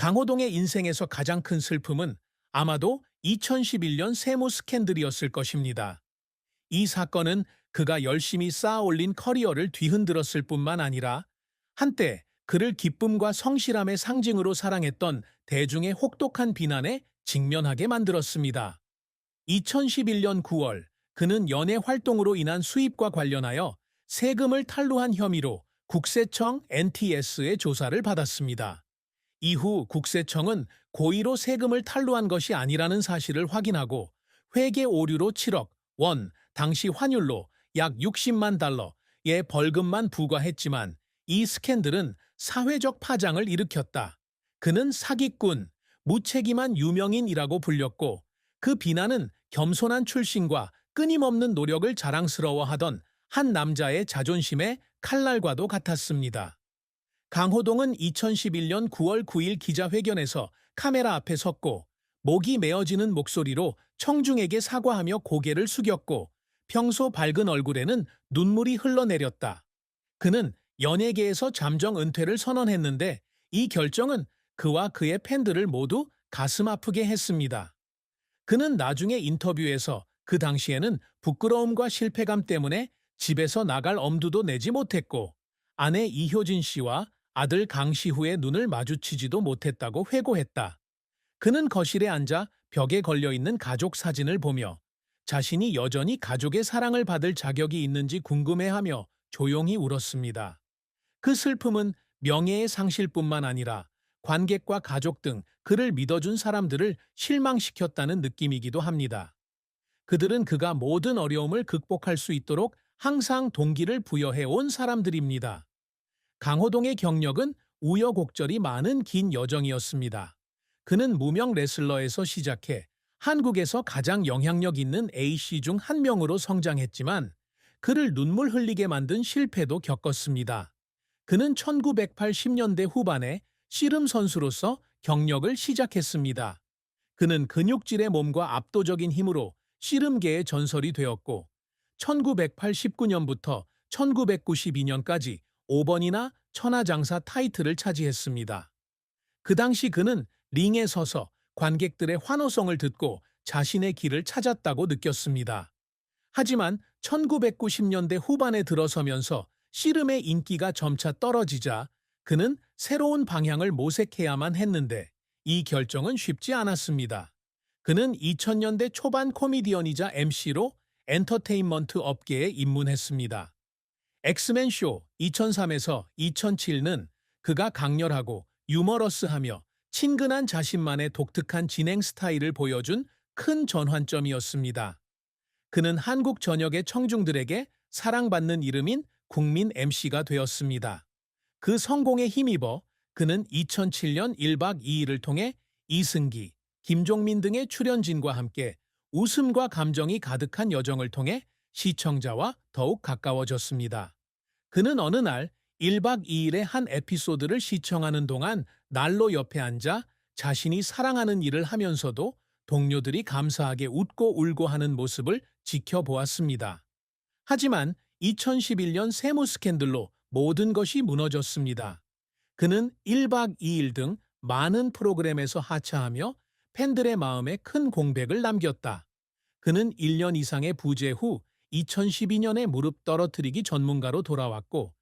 강호동의 인생에서 가장 큰 슬픔은 아마도 2011년 세무 스캔들이었을 것입니다. 이 사건은 그가 열심히 쌓아 올린 커리어를 뒤흔들었을 뿐만 아니라 한때 그를 기쁨과 성실함의 상징으로 사랑했던 대중의 혹독한 비난에 직면하게 만들었습니다. 2011년 9월 그는 연예 활동으로 인한 수입과 관련하여 세금을 탈루한 혐의로 국세청 NTS의 조사를 받았습니다. 이후 국세청은 고의로 세금을 탈루한 것이 아니라는 사실을 확인하고 회계 오류로 7억 원, 당시 환율로 약 60만 달러의 벌금만 부과했지만 이 스캔들은 사회적 파장을 일으켰다. 그는 사기꾼, 무책임한 유명인이라고 불렸고 그 비난은 겸손한 출신과 끊임없는 노력을 자랑스러워하던 한 남자의 자존심의 칼날과도 같았습니다. 강호동은 2011년 9월 9일 기자회견에서 카메라 앞에 섰고 목이 메어지는 목소리로 청중에게 사과하며 고개를 숙였고 평소 밝은 얼굴에는 눈물이 흘러내렸다. 그는 연예계에서 잠정 은퇴를 선언했는데 이 결정은 그와 그의 팬들을 모두 가슴 아프게 했습니다. 그는 나중에 인터뷰에서 그 당시에는 부끄러움과 실패감 때문에 집에서 나갈 엄두도 내지 못했고 아내 이효진 씨와 아들 강시후의 눈을 마주치지도 못했다고 회고했다. 그는 거실에 앉아 벽에 걸려있는 가족 사진을 보며 자신이 여전히 가족의 사랑을 받을 자격이 있는지 궁금해하며 조용히 울었습니다. 그 슬픔은 명예의 상실뿐만 아니라 관객과 가족 등 그를 믿어준 사람들을 실망시켰다는 느낌이기도 합니다. 그들은 그가 모든 어려움을 극복할 수 있도록 항상 동기를 부여해 온 사람들입니다. 강호동의 경력은 우여곡절이 많은 긴 여정이었습니다. 그는 무명 레슬러에서 시작해 한국에서 가장 영향력 있는 A씨 중 한 명으로 성장했지만 그를 눈물 흘리게 만든 실패도 겪었습니다. 그는 1980년대 후반에 씨름 선수로서 경력을 시작했습니다. 그는 근육질의 몸과 압도적인 힘으로 씨름계의 전설이 되었고 1989년부터 1992년까지 5번이나 천하장사 타이틀을 차지했습니다. 그 당시 그는 링에 서서 관객들의 환호성을 듣고 자신의 길을 찾았다고 느꼈습니다. 하지만 1990년대 후반에 들어서면서 씨름의 인기가 점차 떨어지자 그는 새로운 방향을 모색해야만 했는데 이 결정은 쉽지 않았습니다. 그는 2000년대 초반 코미디언이자 MC로 엔터테인먼트 업계에 입문했습니다. 엑스맨 쇼 2003에서 2007는 그가 강렬하고 유머러스하며 친근한 자신만의 독특한 진행 스타일을 보여준 큰 전환점이었습니다. 그는 한국 전역의 청중들에게 사랑받는 이름인 국민 MC가 되었습니다. 그 성공에 힘입어 그는 2007년 1박 2일을 통해 이승기, 김종민 등의 출연진과 함께 웃음과 감정이 가득한 여정을 통해 시청자와 더욱 가까워졌습니다. 그는 어느 날 1박 2일의 한 에피소드를 시청하는 동안 난로 옆에 앉아 자신이 사랑하는 일을 하면서도 동료들이 감사하게 웃고 울고 하는 모습을 지켜보았습니다. 하지만 2011년 세무 스캔들로 모든 것이 무너졌습니다. 그는 1박 2일 등 많은 프로그램에서 하차하며 팬들의 마음에 큰 공백을 남겼다. 그는 1년 이상의 부재 후 2012년에 무릎 떨어뜨리기 전문가로 돌아왔고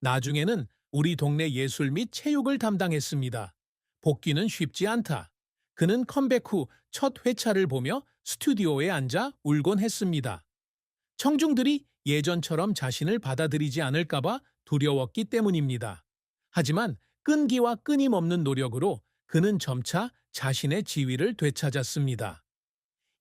나중에는 우리 동네 예술 및 체육을 담당했습니다. 복귀는 쉽지 않다. 그는 컴백 후 첫 회차를 보며 스튜디오에 앉아 울곤 했습니다. 청중들이 예전처럼 자신을 받아들이지 않을까봐 두려웠기 때문입니다. 하지만 끈기와 끊임없는 노력으로 그는 점차 자신의 지위를 되찾았습니다.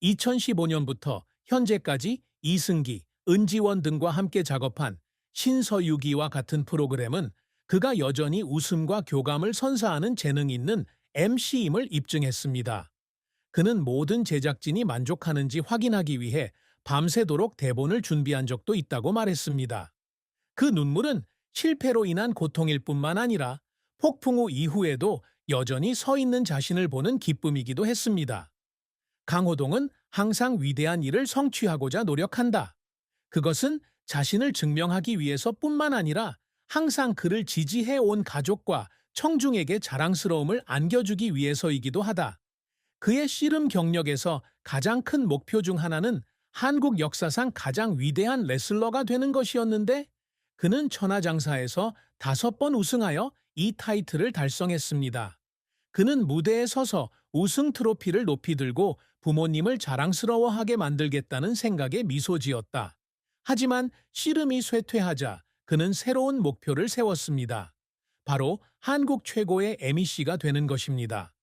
2015년부터 현재까지 이승기, 은지원 등과 함께 작업한 신서유기와 같은 프로그램은 그가 여전히 웃음과 교감을 선사하는 재능 있는 MC임을 입증했습니다. 그는 모든 제작진이 만족하는지 확인하기 위해 밤새도록 대본을 준비한 적도 있다고 말했습니다. 그 눈물은 실패로 인한 고통일 뿐만 아니라 폭풍 후 이후에도 여전히 서 있는 자신을 보는 기쁨이기도 했습니다. 강호동은 항상 위대한 일을 성취하고자 노력한다. 그것은 자신을 증명하기 위해서뿐만 아니라 항상 그를 지지해 온 가족과 청중에게 자랑스러움을 안겨주기 위해서이기도 하다. 그의 씨름 경력에서 가장 큰 목표 중 하나는 한국 역사상 가장 위대한 레슬러가 되는 것이었는데 그는 천하장사에서 다섯 번 우승하여 이 타이틀을 달성했습니다. 그는 무대에 서서 우승 트로피를 높이 들고 부모님을 자랑스러워하게 만들겠다는 생각에 미소 지었다. 하지만 씨름이 쇠퇴하자 그는 새로운 목표를 세웠습니다. 바로 한국 최고의 MEC가 되는 것입니다.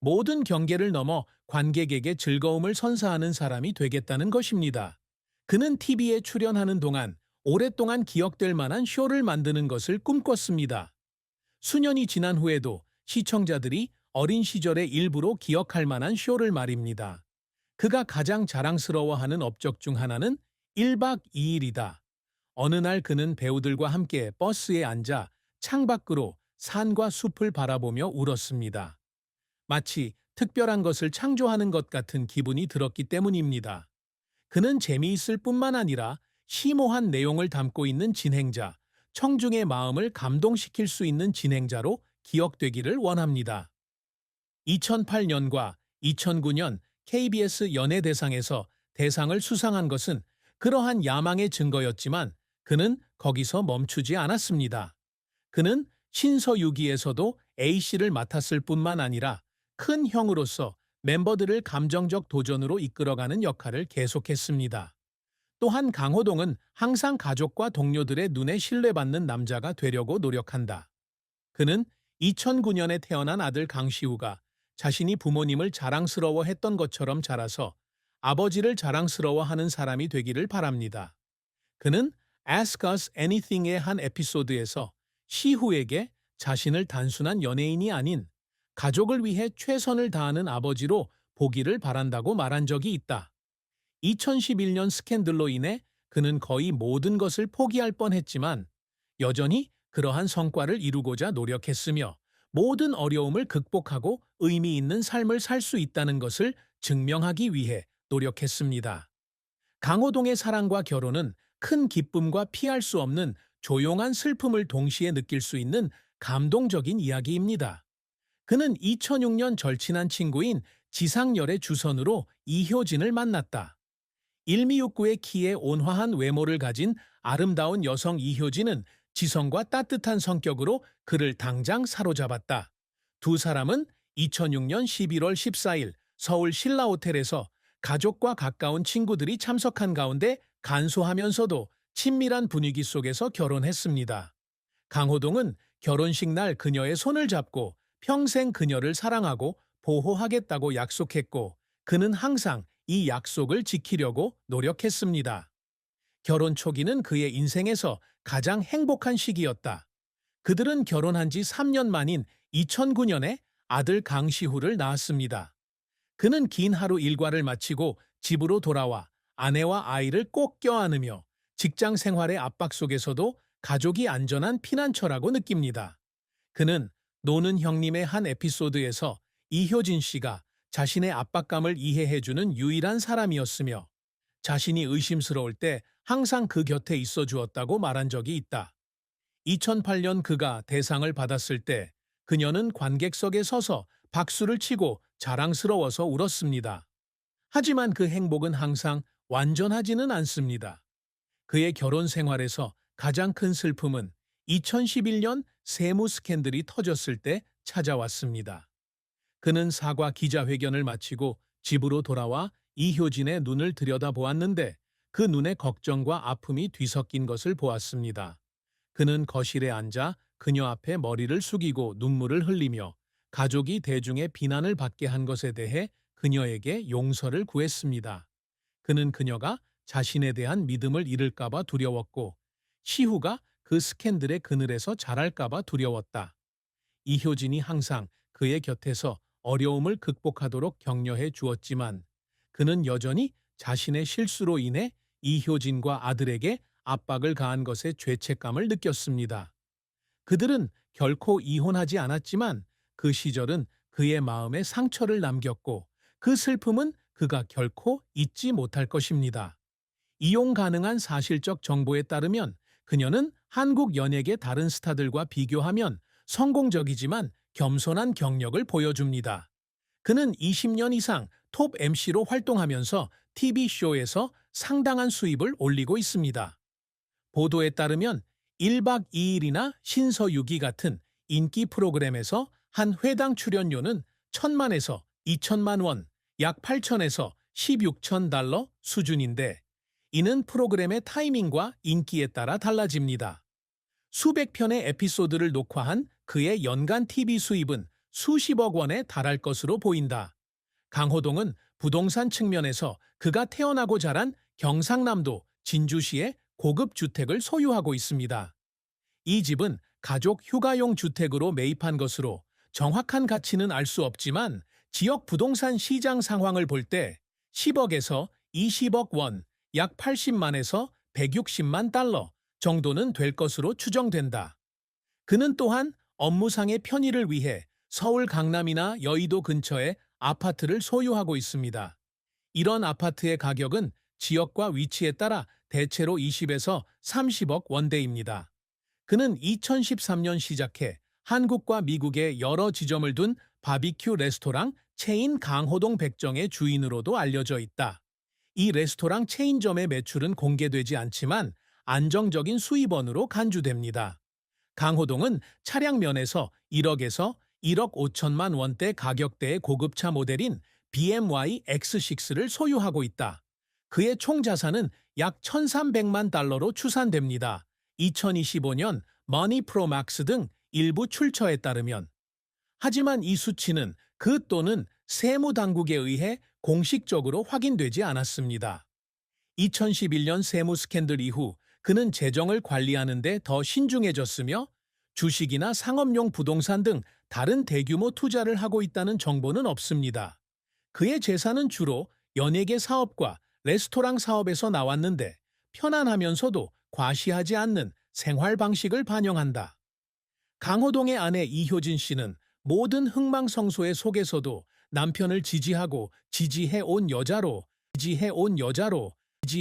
모든 경계를 넘어 관객에게 즐거움을 선사하는 사람이 되겠다는 것입니다. 그는 TV에 출연하는 동안 오랫동안 기억될 만한 쇼를 만드는 것을 꿈꿨습니다. 수년이 지난 후에도 시청자들이 어린 시절의 일부로 기억할 만한 쇼를 말입니다. 그가 가장 자랑스러워하는 업적 중 하나는 1박 2일이다. 어느 날 그는 배우들과 함께 버스에 앉아 창밖으로 산과 숲을 바라보며 울었습니다. 마치 특별한 것을 창조하는 것 같은 기분이 들었기 때문입니다. 그는 재미있을 뿐만 아니라 심오한 내용을 담고 있는 진행자, 청중의 마음을 감동시킬 수 있는 진행자로 기억되기를 원합니다. 2008년과 2009년 KBS 연예대상에서 대상을 수상한 것은 그러한 야망의 증거였지만 그는 거기서 멈추지 않았습니다. 그는 신서유기에서도 A씨를 맡았을 뿐만 아니라 큰 형으로서 멤버들을 감정적 도전으로 이끌어가는 역할을 계속했습니다. 또한 강호동은 항상 가족과 동료들의 눈에 신뢰받는 남자가 되려고 노력한다. 그는 2009년에 태어난 아들 강시우가 자신이 부모님을 자랑스러워 했던 것처럼 자라서 아버지를 자랑스러워 하는 사람이 되기를 바랍니다. 그는 Ask Us Anything의 한 에피소드에서 시후에게 자신을 단순한 연예인이 아닌 가족을 위해 최선을 다하는 아버지로 보기를 바란다고 말한 적이 있다. 2011년 스캔들로 인해 그는 거의 모든 것을 포기할 뻔했지만 여전히 그러한 성과를 이루고자 노력했으며 모든 어려움을 극복하고 의미 있는 삶을 살 수 있다는 것을 증명하기 위해 노력했습니다. 강호동의 사랑과 결혼은 큰 기쁨과 피할 수 없는 조용한 슬픔을 동시에 느낄 수 있는 감동적인 이야기입니다. 그는 2006년 절친한 친구인 지상열의 주선으로 이효진을 만났다. 1미69의 키에 온화한 외모를 가진 아름다운 여성 이효진은 지성과 따뜻한 성격으로 그를 당장 사로잡았다. 두 사람은 2006년 11월 14일 서울 신라호텔에서 가족과 가까운 친구들이 참석한 가운데 간소하면서도 친밀한 분위기 속에서 결혼했습니다. 강호동은 결혼식 날 그녀의 손을 잡고 평생 그녀를 사랑하고 보호하겠다고 약속했고 그는 항상 이 약속을 지키려고 노력했습니다. 결혼 초기는 그의 인생에서 가장 행복한 시기였다. 그들은 결혼한 지 3년 만인 2009년에 아들 강시후를 낳았습니다. 그는 긴 하루 일과를 마치고 집으로 돌아와 아내와 아이를 꼭 껴안으며 직장 생활의 압박 속에서도 가족이 안전한 피난처라고 느낍니다. 그는 노는 형님의 한 에피소드에서 이효진 씨가 자신의 압박감을 이해해주는 유일한 사람이었으며 자신이 의심스러울 때 항상 그 곁에 있어 주었다고 말한 적이 있다. 2008년 그가 대상을 받았을 때 그녀는 관객석에 서서 박수를 치고 자랑스러워서 울었습니다. 하지만 그 행복은 항상 완전하지는 않습니다. 그의 결혼 생활에서 가장 큰 슬픔은 2011년 세무 스캔들이 터졌을 때 찾아왔습니다. 그는 사과 기자회견을 마치고 집으로 돌아와 이효진의 눈을 들여다보았는데 그 눈에 걱정과 아픔이 뒤섞인 것을 보았습니다. 그는 거실에 앉아 그녀 앞에 머리를 숙이고 눈물을 흘리며 가족이 대중의 비난을 받게 한 것에 대해 그녀에게 용서를 구했습니다. 그는 그녀가 자신에 대한 믿음을 잃을까봐 두려웠고 시후가 그 스캔들의 그늘에서 자랄까봐 두려웠다. 이효진이 항상 그의 곁에서 어려움을 극복하도록 격려해 주었지만 그는 여전히 자신의 실수로 인해 이효진과 아들에게 압박을 가한 것에 죄책감을 느꼈습니다. 그들은 결코 이혼하지 않았지만 그 시절은 그의 마음에 상처를 남겼고 그 슬픔은 그가 결코 잊지 못할 것입니다. 이용 가능한 사실적 정보에 따르면 그녀는 한국 연예계 다른 스타들과 비교하면 성공적이지만 겸손한 경력을 보여줍니다. 그는 20년 이상 톱 MC로 활동하면서 TV쇼에서 상당한 수입을 올리고 있습니다. 보도에 따르면 1박 2일이나 신서유기 같은 인기 프로그램에서 한 회당 출연료는 1천만에서 2천만 원, 약 8천에서 16천 달러 수준인데 이는 프로그램의 타이밍과 인기에 따라 달라집니다. 수백 편의 에피소드를 녹화한 그의 연간 TV 수입은 수십억 원에 달할 것으로 보인다. 강호동은 부동산 측면에서 그가 태어나고 자란 경상남도 진주시에 고급 주택을 소유하고 있습니다. 이 집은 가족 휴가용 주택으로 매입한 것으로 정확한 가치는 알 수 없지만 지역 부동산 시장 상황을 볼 때 10억에서 20억 원, 약 80만에서 160만 달러 정도는 될 것으로 추정된다. 그는 또한 업무상의 편의를 위해 서울 강남이나 여의도 근처에 아파트를 소유하고 있습니다. 이런 아파트의 가격은 지역과 위치에 따라 대체로 20에서 30억 원대입니다. 그는 2013년 시작해 한국과 미국의 여러 지점을 둔 바비큐 레스토랑 체인 강호동 백정의 주인으로도 알려져 있다. 이 레스토랑 체인점의 매출은 공개되지 않지만 안정적인 수입원으로 간주됩니다. 강호동은 차량 면에서 1억에서 1억 5천만 원대 가격대의 고급차 모델인 BMW X6를 소유하고 있다. 그의 총 자산은 약 1,300만 달러로 추산됩니다. 2025년 머니 프로막스 등 일부 출처에 따르면 하지만 이 수치는 그 또는 세무 당국에 의해 공식적으로 확인되지 않았습니다. 2011년 세무 스캔들 이후 그는 재정을 관리하는 데 더 신중해졌으며 주식이나 상업용 부동산 등 다른 대규모 투자를 하고 있다는 정보는 없습니다. 그의 재산은 주로 연예계 사업과 레스토랑 사업에서 나왔는데 편안하면서도 과시하지 않는 생활 방식을 반영한다. 강호동의 아내 이효진 씨는 모든 흥망성소의 속에서도 남편을 지지하고 지지해 온 여자로 지지해 온 여자로